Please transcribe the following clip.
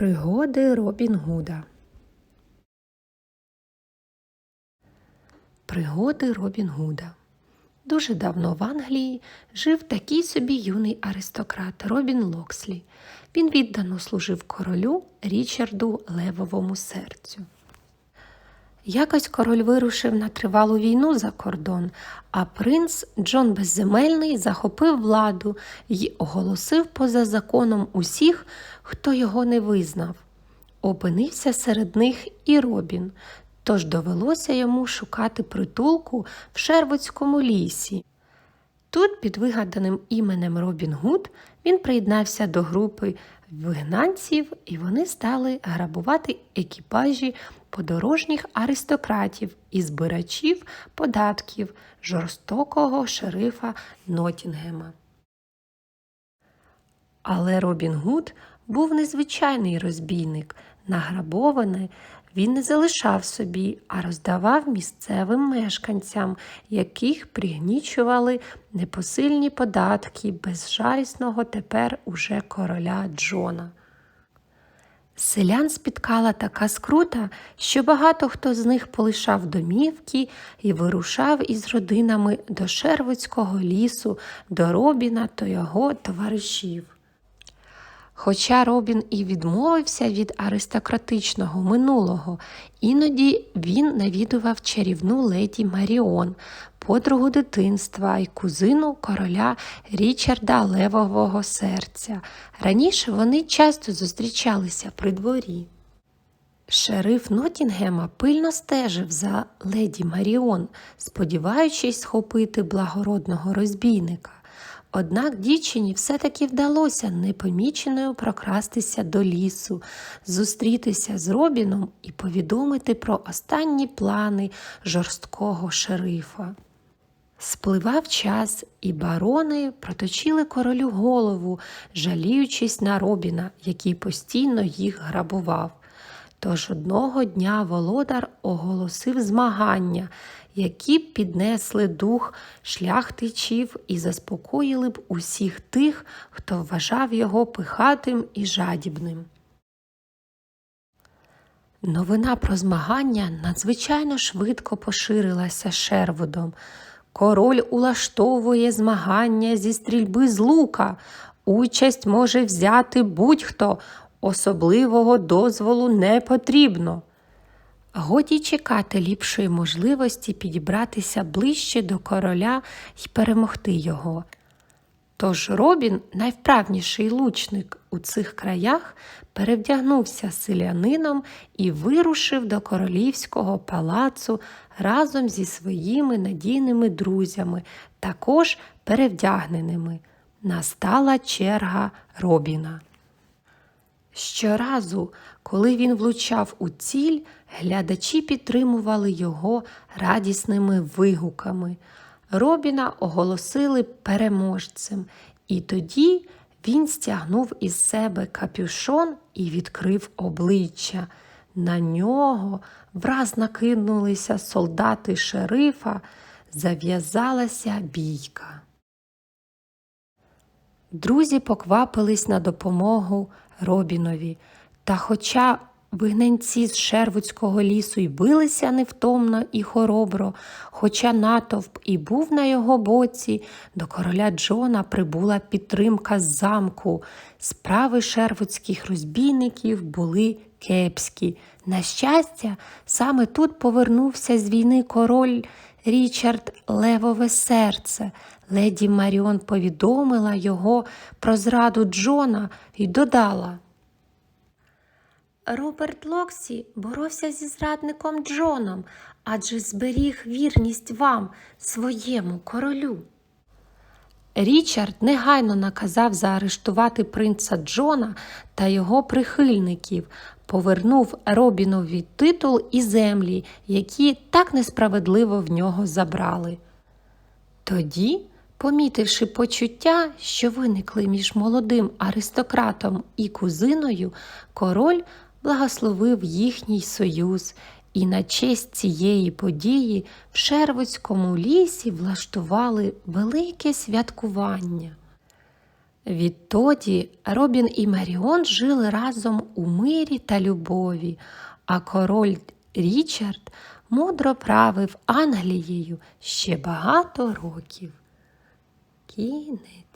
Пригоди Робін Гуда. Пригоди Робін Гуда. Дуже давно в Англії жив такий собі юний аристократ Робін Локслі. Він віддано служив королю Річарду Левовому серцю. Якось король вирушив на тривалу війну за кордон, а принц Джон Безземельний захопив владу і оголосив поза законом усіх, хто його не визнав. Опинився серед них і Робін, тож довелося йому шукати притулку в Шервудському лісі. Тут, під вигаданим іменем Робін Гуд, він приєднався до групи вигнанців, і вони стали грабувати екіпажі подорожніх аристократів і збирачів податків жорстокого шерифа Нотінгема. Але Робін Гуд був незвичайний розбійник. Награбоване він не залишав собі, а роздавав місцевим мешканцям, яких пригнічували непосильні податки безжалісного тепер уже короля Джона. Селян спіткала така скрута, що багато хто з них полишав домівки і вирушав із родинами до Шервудського лісу, до Робіна та його товаришів. Хоча Робін і відмовився від аристократичного минулого, іноді він навідував чарівну леді Маріон, подругу дитинства і кузину короля Річарда Левового серця. Раніше вони часто зустрічалися при дворі. Шериф Нотінгема пильно стежив за леді Маріон, сподіваючись схопити благородного розбійника. Однак дівчині все-таки вдалося непоміченою прокрастися до лісу, зустрітися з Робіном і повідомити про останні плани жорсткого шерифа. Спливав час, і барони проточили королю голову, жаліючись на Робіна, який постійно їх грабував. Тож одного дня володар оголосив змагання, які б піднесли дух шляхтичів і заспокоїли б усіх тих, хто вважав його пихатим і жадібним. Новина про змагання надзвичайно швидко поширилася Шервудом. Король улаштовує змагання зі стрільби з лука. Участь може взяти будь-хто, особливого дозволу не потрібно. Годі чекати ліпшої можливості підібратися ближче до короля і перемогти його. Тож Робін, найвправніший лучник у цих краях, перевдягнувся селянином і вирушив до королівського палацу разом зі своїми надійними друзями, також перевдягненими. Настала черга Робіна. Щоразу, коли він влучав у ціль, глядачі підтримували його радісними вигуками. Робіна оголосили переможцем, і тоді він стягнув із себе капюшон і відкрив обличчя. На нього враз накинулися солдати шерифа, зав'язалася бійка. Друзі поквапились на допомогу Робінові, та хоча вигнанці з Шервудського лісу й билися невтомно і хоробро, хоча натовп і був на його боці, до короля Джона прибула підтримка з замку. Справи шервудських розбійників були кепські. На щастя, саме тут повернувся з війни король Річард Левове серце. Леді Маріон повідомила його про зраду Джона і додала. Роберт Локсі боровся зі зрадником Джоном, адже зберіг вірність вам, своєму королю. Річард негайно наказав заарештувати принца Джона та його прихильників, повернув Робінові титул і землі, які так несправедливо в нього забрали. Тоді, помітивши почуття, що виникли між молодим аристократом і кузиною, король благословив їхній союз, і на честь цієї події в Шервудському лісі влаштували велике святкування. Відтоді Робін і Маріон жили разом у мирі та любові, а король Річард мудро правив Англією ще багато років. Кінець.